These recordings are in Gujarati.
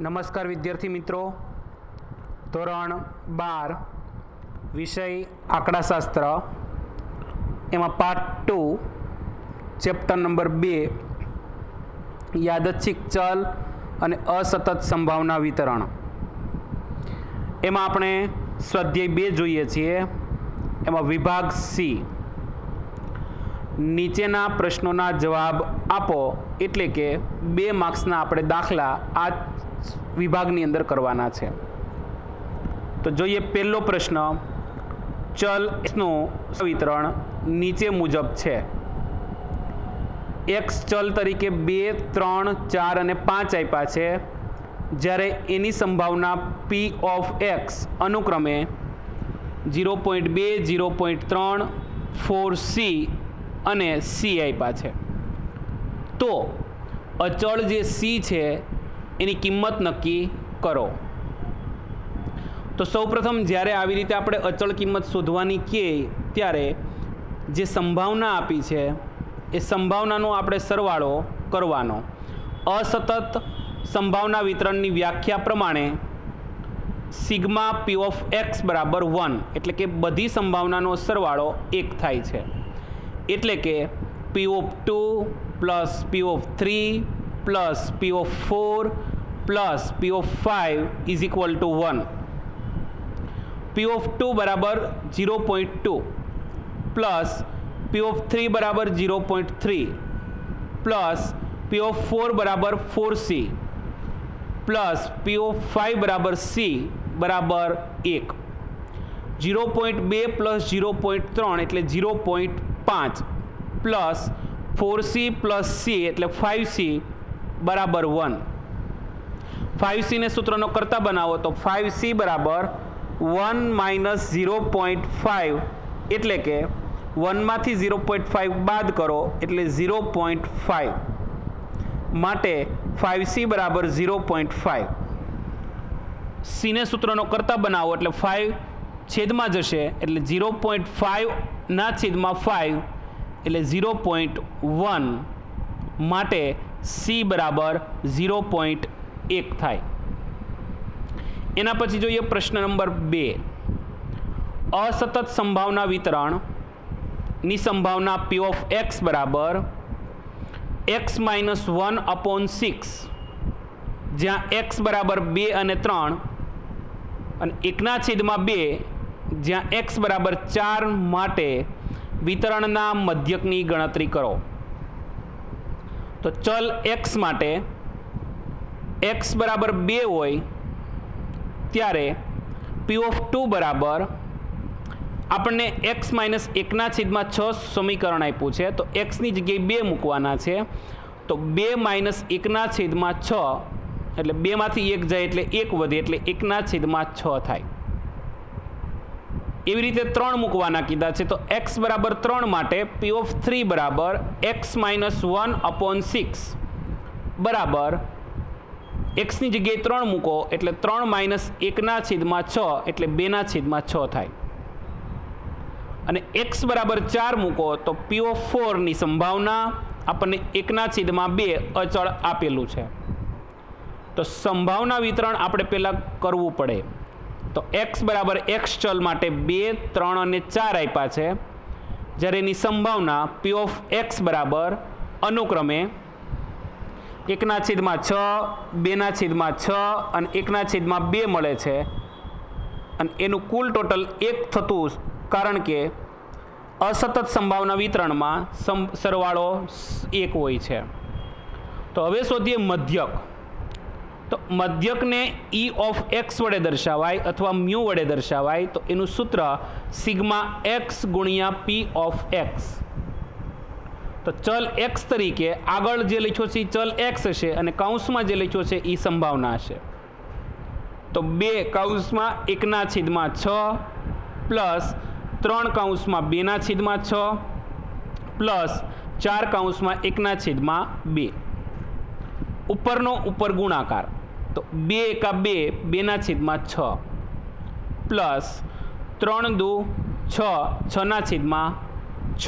નમસ્કાર વિદ્યાર્થી મિત્રો. ધોરણ બાર, વિષય આંકડાશાસ્ત્ર. એમાં પાર્ટ ટુ ચેપ્ટર નંબર બે, યાદચ્છિક ચલ અને અસતત સંભાવના વિતરણ. એમાં આપણે સ્વાધ્યાય બે જોઈએ છીએ. એમાં વિભાગ સી. નીચેના પ્રશ્નોના જવાબ આપો. એટલે કે બે માર્ક્સના આપણે દાખલા આ વિભાગની અંદર કરવાના છે. તો જોઈએ પહેલો પ્રશ્ન, ચલનું વિતરણ નીચે મુજબ છે. એક્સ ચલ તરીકે બે, ત્રણ, ચાર અને પાંચ આપ્યા છે. જ્યારે એની સંભાવના પી ઓફ એક્સ અનુક્રમે ઝીરો પોઈન્ટ બે, ઝીરો પોઈન્ટ ત્રણ, ફોર સી અને સી આપ્યા છે. તો અચળ જે સી છે એની કિંમત નક્કી કરો. તો સૌપ્રથમ જ્યારે આવી રીતે આપણે અચળ કિંમત શોધવાની કે ત્યારે જે સંભાવના આપી છે, એ સંભાવનાનો આપણે સરવાળો કરવાનો. અસતત સંભાવના વિતરણની વ્યાખ્યા પ્રમાણે સિગ્મા પી ઓફ એક્સ બરાબર વન, એટલે કે બધી સંભાવનાનો સરવાળો એક થાય છે. એટલે કે P of two plus P of three plus P of four plus P of five is equal to one P of two બરાબર zero point two plus P of three બરાબર zero point three plus P of four બરાબર four C plus P of five બરાબર સી બરાબર એક ઝીરો પોઈન્ટ બે પ્લસ ઝીરો પોઈન્ટ ત્રણ એટલે ઝીરો પોઈન્ટ પાંચ plus four C plus C એટલે ફાઇવ સી બરાબર વન ફાઇવ સીને સૂત્રનો કરતા બનાવો તો ફાઇવ સી બરાબર one minus zero point five એટલે કે વનમાંથી ઝીરો પોઈન્ટ ફાઇવ બાદ કરો એટલે ઝીરો પોઈન્ટ ફાઇવ માટે ફાઇવ સી બરાબર ઝીરો પોઈન્ટ ફાઇવ સીને સૂત્રનો કરતા બનાવો એટલે ફાઇવ છેદમાં જશે એટલે ઝીરો પોઈન્ટ ફાઇવના છેદમાં ફાઇવ એટલે ઝીરો પોઈન્ટ વન માટે સી બરાબર ઝીરો પોઈન્ટ એક થાય. એના પછી જોઈએ પ્રશ્ન નંબર બે. અસતત સંભાવના વિતરણની સંભાવના પી ઓફ એક્સ બરાબર X minus one upon six જ્યાં એક્સ બરાબર બે અને ત્રણ, અને એકના છેદમાં બે, જ્યાં એક્સ બરાબર ચાર માટે વિતરણના મધ્યકની ગણતરી કરો. તો ચલ એક્સ માટે એક્સ બરાબર બે હોય, ત્યારે પી ઓફ ટુ બરાબર આપણને એક્સ માઇનસ એકના છેદમાં છ સમીકરણ આપ્યું છે. તો એક્સની જગ્યાએ બે મૂકવાના છે. તો બે માઇનસ એકના છેદમાં છ, એટલે બેમાંથી એક જાય એટલે એક વધે, એટલે એકના છેદમાં છ થાય. એવી રીતે ત્રણ મૂકવાના કીધા છે. તો એક્સ બરાબર ત્રણ માટે પી ઓફ થ્રી બરાબર X minus one upon six બરાબર એક્સની જગ્યાએ ત્રણ મૂકો, એટલે ત્રણ માઇનસ એકના છેદમાં છ, એટલે બેના છેદમાં છ થાય. અને એક્સ બરાબર ચાર મૂકો, તો પીઓ ફોરની સંભાવના આપણને એકના છેદમાં બે અચળ આપેલું છે. તો સંભાવના વિતરણ આપણે પહેલાં કરવું પડે. તો એક્સ બરાબર એક્સ ચલ માટે બે, ત્રણ અને ચાર આપ્યા છે. જ્યારે એની સંભાવના પી ઓફ એક્સ બરાબર અનુક્રમે એકના છેદમાં છ, બેના છેદમાં છ અને એકના છેદમાં બે મળે છે. અને એનું કુલ ટોટલ એક થતું કારણ કે અસતત સંભાવના વિતરણમાં સમ, સરવાળો એક હોય છે. તો હવે શોધીએ મધ્યક. તો મધ્યકને ઈ ઓફ એક્સ વડે દર્શાવાય અથવા મ્યુ વડે દર્શાવાય તો એનું સૂત્ર સિગ્મા એક્સ ગુણ્યા પી ઓફ એક્સ તો ચલ એક્સ તરીકે આગળ જે લખ્યો છે એ ચલ એક્સ હશે અને કૌંસમાં જે લખ્યો છે એ સંભાવના હશે તો બે કૌંસમાં એકના છેદમાં છ પ્લસ ત્રણ કૌંસમાં બેના છેદમાં છ પ્લસ ચાર કૌંસમાં એકના છેદમાં બે. ઉપરનો ઉપર ગુણાકાર. તો બે એકા બે, બેના છેદમાં છ પ્લસ ત્રણ દુ છ, છના છેદમાં છ.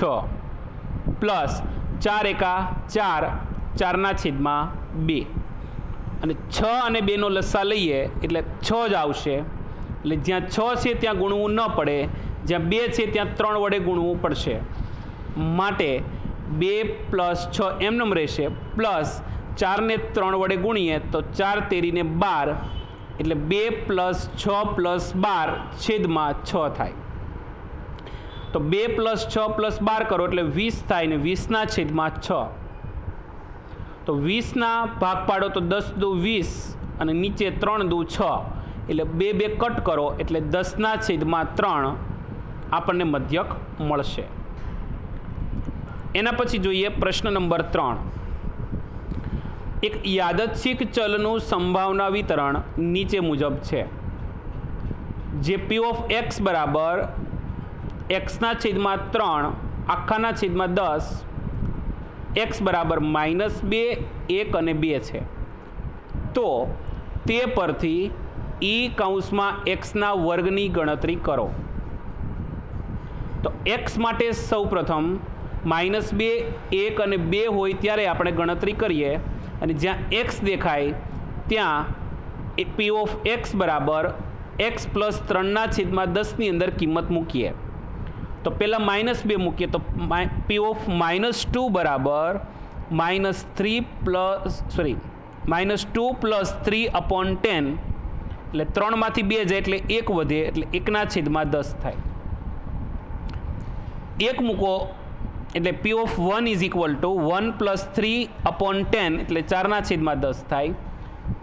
પ્લસ ચાર એકા ચાર, ચારના છેદમાં બે. અને છ અને બેનો લસ્સા લઈએ એટલે છ જ આવશે. એટલે જ્યાં છ છે ત્યાં ગુણવું ન પડે, જ્યાં બે છે ત્યાં ત્રણ વડે ગુણવું પડશે. માટે બે પ્લસ છ એમનેમ રહેશે. પ્લસ ચારને ત્રણ વડે ગુણીએ તો ચાર તેરીને બાર, એટલે બે પ્લસ છ પ્લસ બાર છેદમાં છ થાય. તો બે પ્લસ છ પ્લસ બાર કરો એટલે વીસ થાય ને વીસના છેદમાં છ. તો વીસના ભાગ પાડો તો દસ દુ વીસ અને નીચે ત્રણ દુ છ. એટલે બે બે કટ કરો એટલે દસના છેદમાં ત્રણ આપણને મધ્યક મળશે. એના પછી જોઈએ પ્રશ્ન નંબર ત્રણ. એક યાદચ્છિક ચલનું સંભાવના વિતરણ નીચે મુજબ છે. જે પી ઓફ એક્સ બરાબર એક્સના છેદમાં ત્રણ, આખાના છેદમાં દસ. એક્સ બરાબર માઇનસ બે, એક અને બે છે. તો તે પરથી ઈ કૌંસમાં એક્સના વર્ગની ગણતરી કરો. તો એક્સ માટે સૌપ્રથમ માઇનસ બે, એક અને બે હોય ત્યારે આપણે ગણતરી કરીએ. અને જ્યાં એક્સ દેખાય, ત્યાં એ પી ઓફ એક્સ બરાબર એક્સ પ્લસ ત્રણના છેદમાં દસની અંદર કિંમત મૂકીએ. તો પહેલાં માઇનસ બે મૂકીએ તો પી ઓફ માઇનસ ટુ બરાબર minus three plus sorry minus two plus three upon ten એટલે ત્રણમાંથી બે જાય એટલે એક વધે, એટલે એકના છેદમાં દસ થાય. એક મૂકો, એટલે P of one is equal to one plus three upon ten એટલે ચારના છેદમાં દસ થાય.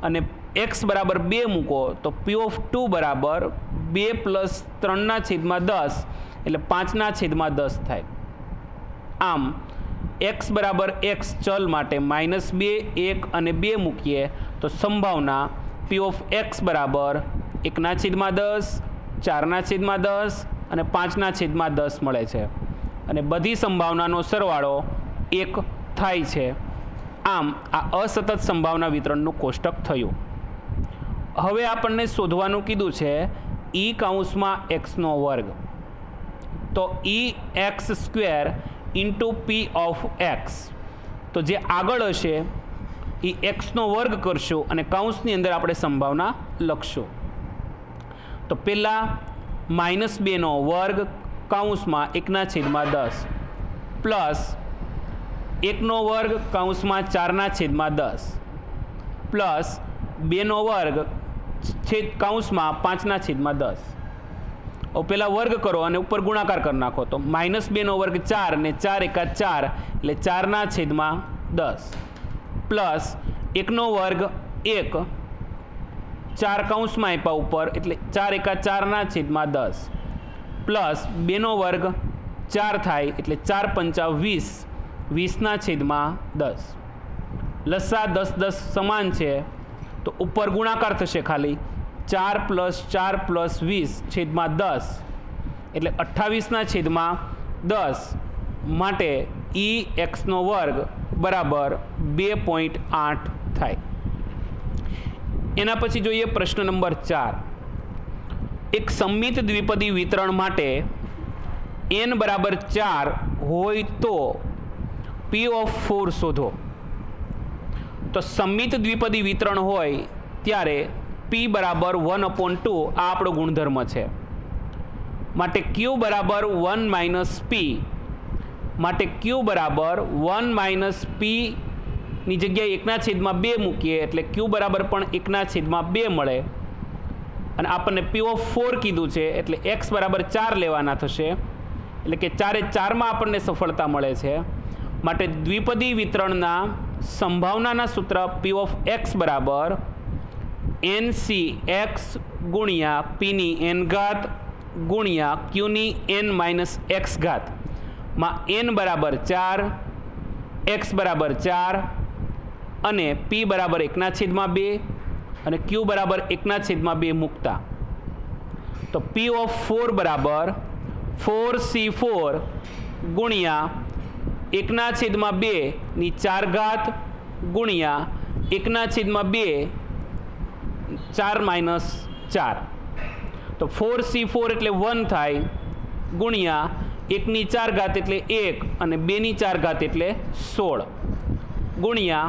અને એક્સ બરાબર બે મૂકો, તો પી ઓફ ટુ બરાબર બે પ્લસ ત્રણના છેદમાં દસ. એટલે પાંચના છેદમાં દસ થાય. આમ, એક્સ બરાબર એક્સ ચલ માટે માઇનસ બે, એક અને બે મૂકીએ તો સંભાવના પી ઓફ એક્સ બરાબર એકના છેદમાં દસ, ચારના છેદમાં દસ અને પાંચના છેદમાં દસ મળે છે. અને બધી સંભાવનાનો સરવાળો એક થાય છે. આમ, આ અસતત સંભાવના વિતરણનું કોષ્ટક થયું. હવે આપણને શોધવાનું કીધું છે ઈ કાઉન્સમાં એક્સનો વર્ગ. તો E X square into P of X. તો જે આગળ હશે એ એક્સનો વર્ગ કરશું અને કાઉન્સની અંદર આપણે સંભાવના લખશું. તો પહેલાં માઇનસ બેનો વર્ગ કાઉન્સમાં એકના છેદમાં દસ. પ્લસ એકનો વર્ગ કાઉન્સમાં ચારના છેદમાં દસ. પ્લસ બેનો વર્ગ છેદ કાઉન્સમાં પાંચના છેદમાં દસ. પહેલાં વર્ગ કરો અને ઉપર ગુણાકાર કરી નાખો. તો માઇનસ બેનો વર્ગ ચાર ને ચાર એકા ચાર, એટલે ચારના છેદમાં દસ. પ્લસ એકનો વર્ગ એક. ચાર કૌંસમાં આપ્યા ઉપર, એટલે ચાર એકા ચારના છેદમાં દસ. પ્લસ બેનો વર્ગ ચાર થાય, એટલે ચાર પંચા વીસ. વીસના છેદમાં દસ. લસ્સા દસ દસ સમાન છે. તો ઉપર ગુણાકાર થશે ખાલી. ચાર પ્લસ ચાર પ્લસ વીસ છેદમાં દસ. એટલે અઠ્ઠાવીસના છેદમાં દસ માટે ઈ એક્સનો વર્ગ બરાબર બે પોઈન્ટ આઠ થાય. એના પછી જોઈએ પ્રશ્ન નંબર ચાર. એક સંમિત દ્વિપદી વિતરણ માટે એન બરાબર ચાર હોય તો પી ઓફ ફોર શોધો. તો સંમિત દ્વિપદી વિતરણ હોય ત્યારે પી બરાબર વન અપોન ટુ આ આપણો ગુણધર્મ છે. માટે ક્યુ બરાબર વન માઇનસ પી માટે ક્યુ બરાબર વન માઇનસ પી ની જગ્યાએ એકના છેદમાં બે મૂકીએ એટલે ક્યુ બરાબર પણ એકના છેદમાં બે મળે. અને આપણને પી ઓફ ફોર કીધું છે એટલે એક્સ બરાબર ચાર લેવાના થશે. એટલે કે ચારે ચારમાં આપણને સફળતા મળે છે. માટે દ્વિપદી વિતરણના સંભાવનાના સૂત્ર પી ઓફ એક્સ બરાબર એન સી એક્સ ગુણ્યા પીની એન ઘાત ગુણ્યા ક્યુની એન માઇનસ એક્સ ઘાત. માં એન બરાબર ચાર, એક્સ બરાબર ચાર અને પી બરાબર એકના છેદમાં બે અને ક્યુ બરાબર એકના છેદમાં બે મૂકતા. તો પી ઓફ ફોર બરાબર ફોર સી ફોર ગુણ્યા એકના છેદમાં બેની ચાર ઘાત ગુણ્યા એકના છેદમાં બે ચાર માઇનસ ચાર. તો ફોર સી ફોર એટલે વન થાય, ગુણ્યા એકની ચાર ઘાત એટલે એક અને બેની ચાર ઘાત એટલે સોળ. ગુણ્યા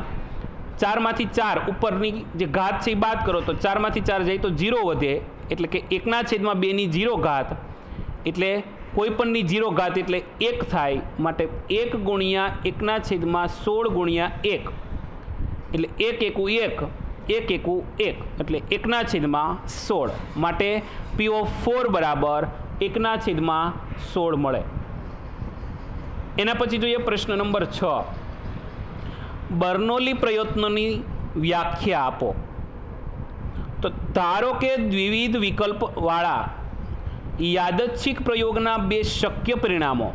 ચારમાંથી ચાર ઉપરની જે ઘાત છે એ બાદ કરો તો ચારમાંથી ચાર જાય તો જીરો વધે, એટલે કે એકના છેદમાં બેની જીરો ઘાત એટલે કોઈપણની જીરો ઘાત એટલે એક થાય, માટે એક ગુણ્યા એકના છેદમાં સોળ ગુણ્યા એક. એટલે એક એકું એક. એક એકું એક, એટલે એકના છેદમાં સોળ. માટે પી ઓફ ફોર બરાબર એકના છેદમાં સોળ મળે. એના પછી જોઈએ પ્રશ્ન નંબર છ. બર્નોલી પ્રયત્નોની વ્યાખ્યા આપો. તો ધારો કે દ્વિવિધ વિકલ્પવાળા યાદચ્છિક પ્રયોગના બે શક્ય પરિણામો.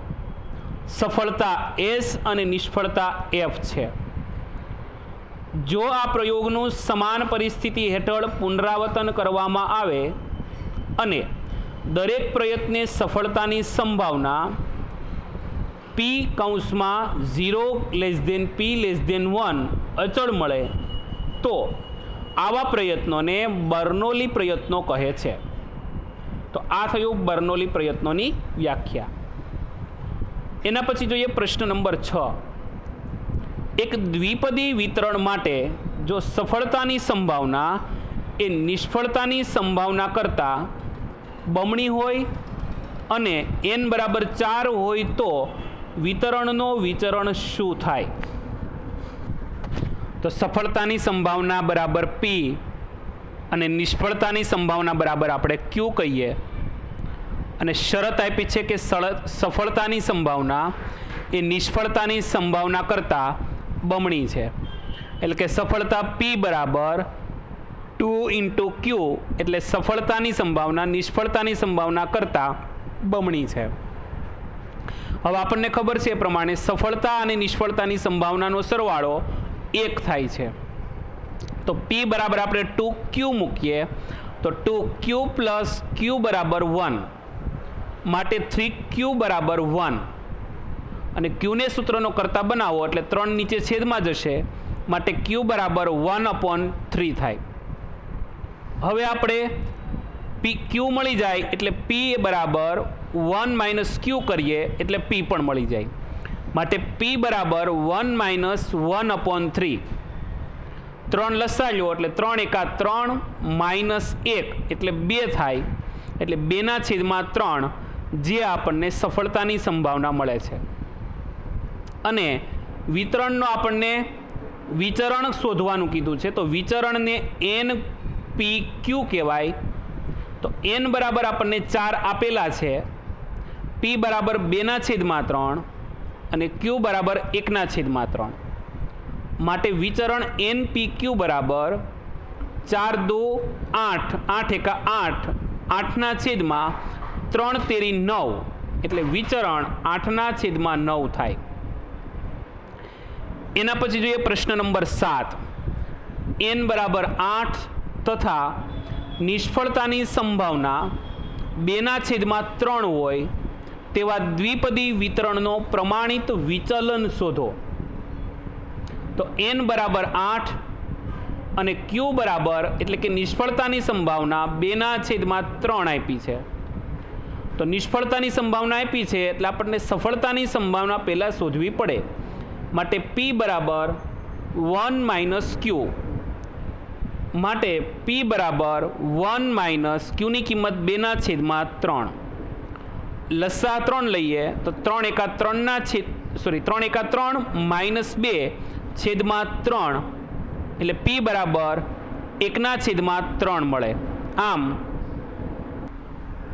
સફળતા એસ અને નિષ્ફળતા એફ છે. જો આ પ્રયોગનું સમાન પરિસ્થિતિ હેઠળ પુનરાવર્તન કરવામાં આવે અને દરેક પ્રયત્ને સફળતાની સંભાવના પી કૌંસમાં zero less than P less than one અચળ મળે, તો આવા પ્રયત્નોને બર્નોલી પ્રયત્નો કહે છે. તો આ થયું બર્નોલી પ્રયત્નોની વ્યાખ્યા. એના પછી જોઈએ પ્રશ્ન નંબર છ. એક દ્વિપદી વિતરણ માટે જો સફળતાની સંભાવના એ નિષ્ફળતાની સંભાવના કરતાં બમણી હોય અને એન બરાબર ચાર હોય તો વિતરણનો વિચરણ શું થાય? તો સફળતાની સંભાવના બરાબર પી અને નિષ્ફળતાની સંભાવના બરાબર આપણે ક્યુ કહીએ. અને શરત આપી છે કે સફળતાની સંભાવના એ નિષ્ફળતાની સંભાવના કરતાં બમણી છે. એટલે કે સફળતા પી બરાબર ટુ ઇન્ટુ ક્યુ એટલે સફળતાની સંભાવના, નિષ્ફળતાની સંભાવના કરતાં બમણી છે. હવે આપણને ખબર છે એ પ્રમાણે સફળતા અને નિષ્ફળતાની સંભાવનાનો સરવાળો એક થાય છે. તો પી બરાબર આપણે ટુ ક્યુ મૂકીએ. તો ટુ ક્યુ પ્લસ ક્યુ બરાબર વન માટે થ્રી ક્યુ બરાબર વન અને ક્યુને સૂત્રનો કરતા બનાવો એટલે ત્રણ નીચે છેદમાં જશે, માટે ક્યુ બરાબર વન અપોન થ્રી થાય. હવે આપણે પી ક્યુ મળી જાય એટલે પી બરાબર વન માઇનસ ક્યુ કરીએ એટલે પી પણ મળી જાય. માટે પી બરાબર one minus one upon three ત્રણ લસાડ્યો એટલે ત્રણ એકા ત્રણ માઇનસ એક એટલે બે થાય. એટલે બેના છેદમાં ત્રણ જે આપણને સફળતાની સંભાવના મળે છે. અને વિતરણનો આપણને વિચરણ શોધવાનું કીધું છે. તો વિચરણને એન પી ક્યુ કહેવાય. તો એન બરાબર આપણને ચાર આપેલા છે. પી બરાબર બેના છેદમાં ત્રણ અને ક્યુ બરાબર એકના છેદમાં ત્રણ. માટે વિચરણ એન પી ક્યુ બરાબર ચાર દો આઠ આઠ એકા આઠ આઠના છેદમાં ત્રણ તેરી નવ. એટલે વિચરણ આઠના છેદમાં નવ થાય. એના પછી જોઈએ પ્રશ્ન નંબર સાત. એન બરાબર આઠ તથા નિષ્ફળતાની સંભાવના બેના છેદમાં ત્રણ હોય તેવા દ્વિપદી વિતરણનો પ્રમાણિત વિચલન શોધો. તો એન બરાબર આઠ અને ક્યુ બરાબર એટલે કે નિષ્ફળતાની સંભાવના બેના છેદમાં ત્રણ આપી છે. તો નિષ્ફળતાની સંભાવના આપી છે એટલે આપણને સફળતાની સંભાવના પહેલાં શોધવી પડે. માટે પી બરાબર વન માઇનસ ક્યુ માટે પી બરાબર વન માઇનસ ક્યુની કિંમત બેના છેદમાં ત્રણ. લસા ત્રણ લઈએ તો ત્રણ એકા ત્રણના છેદ સોરી ત્રણ એકા ત્રણ માઇનસ બે છેદમાં ત્રણ. એટલે પી બરાબર એકના છેદમાં ત્રણ મળે. આમ,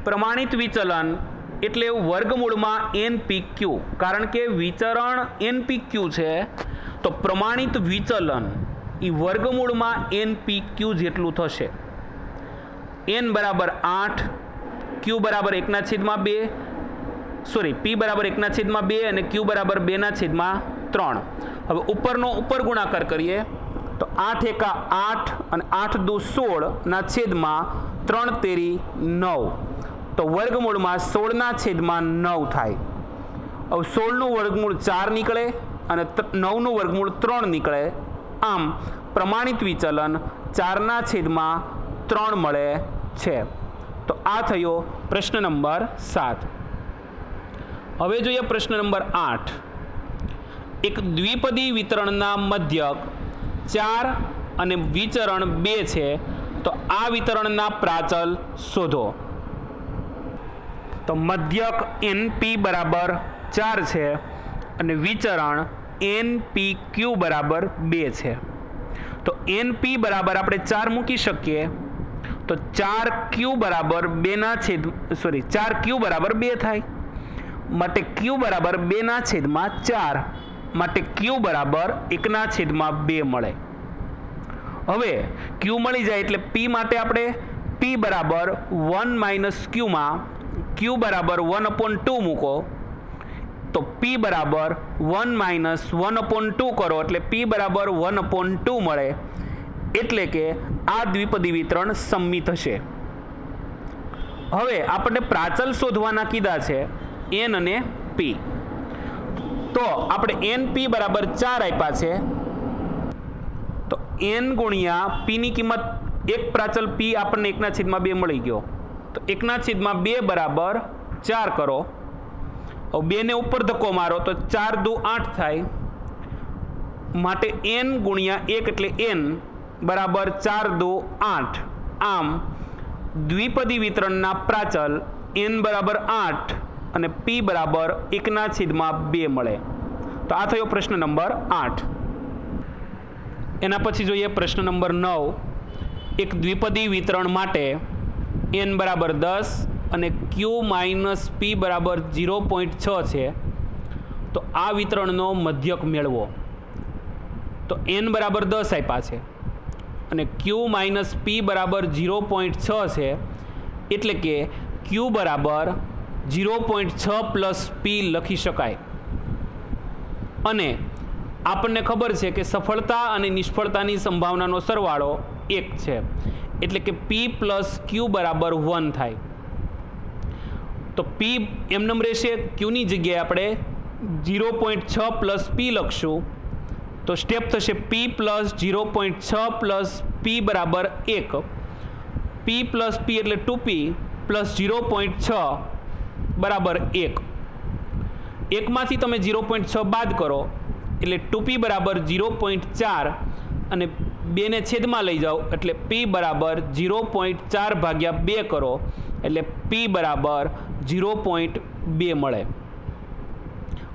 પ્રમાણિત વિચલન એટલે વર્ગમૂળમાં એન પી ક્યુ કારણ કે વિચરણ એન પી ક્યુ છે, તો પ્રમાણિત વિચલન એ વર્ગમૂળમાં એન પી ક્યુ જેટલું થશે. એન બરાબર આઠ ક્યુ બરાબર એકના છેદમાં બે, સોરી પી બરાબર એકના છેદમાં બે અને ક્યુ બરાબર બેના છેદમાં ત્રણ. હવે ઉપરનો ઉપર ગુણાકાર કરીએ, તો આઠ એકા આઠ અને આઠ દુ સોળના છેદમાં ત્રણ તેરી નવ. તો વર્ગમૂળમાં સોળના છેદમાં નવ થાય. હવે સોળનું વર્ગમૂળ ચાર નીકળે અને નવનું વર્ગમૂળ ત્રણ નીકળે. આમ પ્રમાણિત વિચલન ચારના છેદમાં ત્રણ મળે છે. તો આ થયો પ્રશ્ન નંબર સાત. હવે જોઈએ પ્રશ્ન નંબર આઠ. એક દ્વિપદી વિતરણના મધ્યક ચાર અને વિચરણ બે છે. તો આ વિતરણના પ્રાચલ શોધો. તો મધ્યક એનપી બરાબર ચાર છે અને વિચરણ એન પી ક્યુ બરાબર બે છે. તો એન પી બરાબર આપણે ચાર મૂકી શકીએ. તો ચાર ક્યુ બરાબર બેના છેદ સોરી ચાર ક્યુ બરાબર બે થાય. માટે ક્યુ બરાબર બેના છેદમાં ચાર. માટે ક્યુ બરાબર એકના છેદમાં બે મળે. હવે ક્યુ મળી જાય એટલે પી માટે આપણે પી બરાબર વન માઇનસ ક્યુમાં ક્યુ બરાબર વન અપોન ટુ મૂકો. તો પી બરાબર one minus one upon two કરો, એટલે પી બરાબર વન અપોન ટુ મળે. એટલે કે આ દ્વિપદી વિતરણ સંમિત હશે. હવે આપણને પ્રાચલ શોધવાના કીધા છે એન અને પી તો આપણે એન પી બરાબર ચાર આપ્યા છે. તો એન ગુણ્યા પીની કિંમત એક પ્રાચલ પી આપણને એકના છેદમાં બે મળી ગયો. તો એકના છેદમાં બે બરાબર ચાર કરો. હવે બેને ઉપર ધક્કો મારો તો ચાર દુ આઠ થાય. માટે એન ગુણ્યા એક એટલે એન બરાબર ચાર દુ આઠ. આમ દ્વિપદી વિતરણના પ્રાચલ એન બરાબર આઠ અને પી બરાબર એકના છેદમાં બે મળે. તો આ થયો પ્રશ્ન નંબર આઠ. એના પછી જોઈએ પ્રશ્ન નંબર નવ. એક દ્વિપદી વિતરણ માટે એન બરાબર દસ અને ક્યુ માઇનસ પી બરાબર ઝીરો પોઈન્ટ છ છે. તો આ વિતરણનો મધ્યક મેળવો. તો એન બરાબર દસ આપ્યા છે અને ક્યુ માઇનસ પી બરાબર ઝીરો પોઈન્ટ છ છે. એટલે કે ક્યુ બરાબર ઝીરો પોઈન્ટ છ પ્લસ પી લખી શકાય. અને આપણને ખબર છે કે સફળતા અને નિષ્ફળતાની સંભાવનાનો સરવાળો એક છે. એટલે કે પી પ્લસ ક્યુ બરાબર વન થાય. તો પી એમનેમ રહેશે ક્યુની જગ્યાએ આપણે ઝીરો પોઈન્ટ છ પ્લસ પી લખશું. તો સ્ટેપ થશે પી પ્લસ ઝીરો પોઈન્ટ છ પ્લસ પી બરાબર એક. પી પ્લસ પી એટલે two P plus zero point છ બરાબર એક. એકમાંથી તમે ઝીરો પોઈન્ટ છ બાદ કરો, એટલે ટુ પી બરાબર ઝીરો પોઈન્ટ ચાર અને બેને છેદમાં લઈ જાઓ. એટલે પી બરાબર ઝીરો પોઈન્ટ ચાર ભાગ્યા બે કરો. એટલે પી બરાબર ઝીરો પોઈન્ટ બે મળે.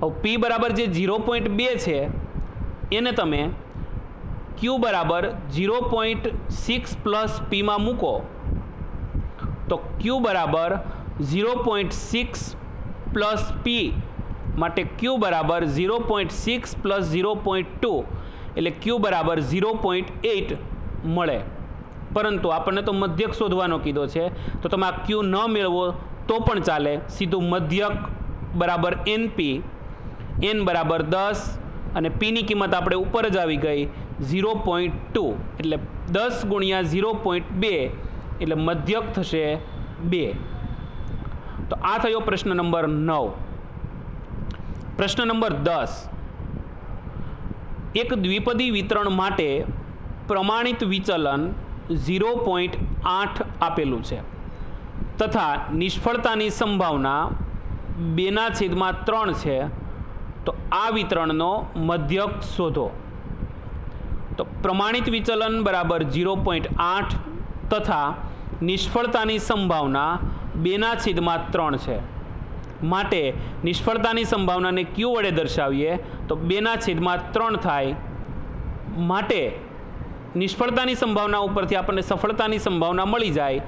હવે પી બરાબર જે ઝીરો પોઈન્ટ બે છે, એને તમે ક્યુ બરાબર ઝીરો પોઈન્ટ સિક્સ પ્લસ પીમાં મૂકો. તો ક્યુ બરાબર zero point six plus p માટે ક્યુ બરાબર zero point six plus zero point two. એટલે ક્યુ બરાબર ઝીરો પોઈન્ટ એઇટ મળે. પરંતુ આપણને તો મધ્યક શોધવાનો કીધો છે. તો તમે આ ક્યુ ન મેળવો તો પણ ચાલે. સીધું મધ્યક બરાબર એન પી એન બરાબર દસ અને પીની કિંમત આપણે ઉપર જ આવી ગઈ ઝીરો પોઈન્ટ ટુ એટલે દસ ગુણ્યા ઝીરો પોઈન્ટ બે એટલે મધ્યક થશે બે. તો આ થયો પ્રશ્ન નંબર નવ. પ્રશ્ન નંબર દસ. એક દ્વિપદી વિતરણ માટે પ્રમાણિત વિચલન ઝીરો પોઈન્ટ આઠ આપેલું છે તથા નિષ્ફળતાની સંભાવના બેના છેદમાં ત્રણ છે, તો આ વિતરણનો મધ્યક શોધો. તો પ્રમાણિત વિચલન બરાબર ઝીરો પોઈન્ટ આઠ તથા નિષ્ફળતાની સંભાવના બેના છેદમાં ત્રણ છે. માટે નિષ્ફળતાની સંભાવનાને ક્યુ વડે દર્શાવીએ? તો બેના છેદમાં ત્રણ થાય. માટે નિષ્ફળતાની સંભાવના ઉપરથી આપણને સફળતાની સંભાવના મળી જાય.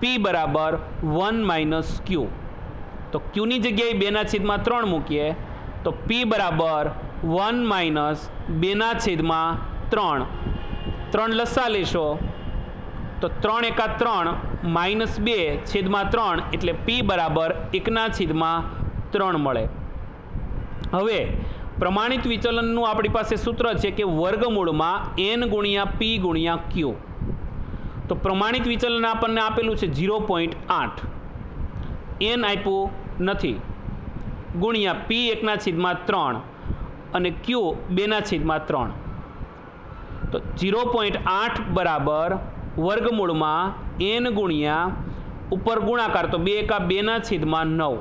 પી બરાબર વન માઇનસ ક્યુ. તો ક્યુની જગ્યાએ બેના છેદમાં ત્રણ મૂકીએ? તો પી બરાબર વન માઇનસ બેના છેદમાં ત્રણ. ત્રણ લસા લેશો. તો ત્રણ એકા ત્રણ માઇનસ બે છેદમાં ત્રણ એટલે પી બરાબર એકના છેદમાં ત્રણ મળે. હવે, પ્રમાણિત વિચલનનું આપણી પાસે સૂત્ર છે કે વર્ગમૂળમાં એન ગુણ્યા પી ગુણ્યા ક્યુ તો પ્રમાણિત વિચલન આપણને આપેલું છે ઝીરો પોઈન્ટ આઠ. એન આપ્યું નથી. ગુણ્યા પી એકના છેદમાં ત્રણ અને ક્યુ બેના છેદમાં ત્રણ. તો ઝીરો પોઈન્ટ આઠ બરાબર વર્ગમૂળમાં એન ગુણ્યા ઉપર ગુણાકાર, તો બે એકા બેના છેદમાં નવ.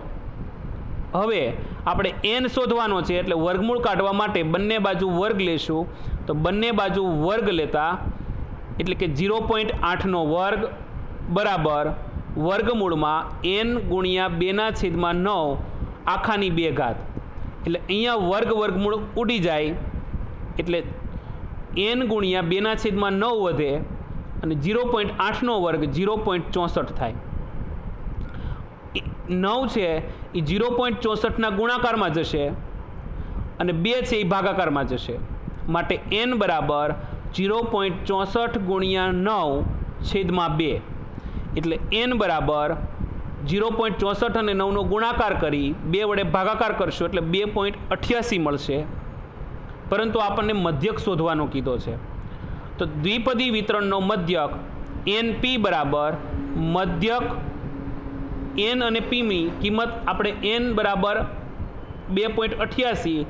હવે આપણે એન શોધવાનો છે, એટલે વર્ગમૂળ કાઢવા માટે બંને બાજુ વર્ગ લેશું. તો બંને બાજુ વર્ગ લેતા, એટલે કે ઝીરો પોઈન્ટ આઠનો વર્ગ બરાબર વર્ગમૂળમાં એન ગુણ્યા બેના છેદમાં નવ આખાની બે ઘાત. એટલે અહીંયા વર્ગ વર્ગમૂળ ઉડી જાય, એટલે એન ગુણ્યા બેના છેદમાં નવ વધે અને ઝીરો પોઈન્ટ આઠનો વર્ગ ઝીરો પોઈન્ટ ચોસઠ થાય. નવ છે, એ ઝીરો પોઈન્ટ ચોસઠના ગુણાકારમાં જશે અને બે છે, એ ભાગાકારમાં જશે. માટે એન બરાબર ઝીરો પોઈન્ટ ચોસઠ ગુણ્યા નવ છેદમાં બે. એટલે એન બરાબર ઝીરો પોઈન્ટ ચોસઠ અને નવનો ગુણાકાર કરી બે વડે ભાગાકાર કરશો, એટલે બે પોઈન્ટ અઠ્યાસી મળશે. પરંતુ આપણને મધ્યક શોધવાનો કીધો છે. તો દ્વિપદી વિતરણનો મધ્યક એન પી બરાબર મધ્યક એન અને પીની કિંમત આપણે એન બરાબર બે પોઈન્ટ અઠ્યાસી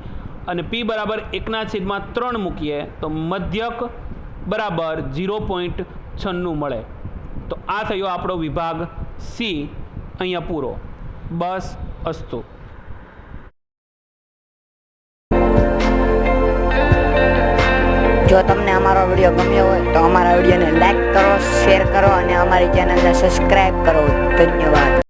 અને પી બરાબર એકના છેદમાં ત્રણ મૂકીએ તો મધ્યક બરાબર ઝીરો પોઈન્ટ છન્નું મળે. તો આ થયો આપણો વિભાગ સી. અહીંયા પૂરો. બસ, અસ્તુ. કરો અને અમારી ચેનલને સબસ્ક્રાઈબ કરો. ધન્યવાદ.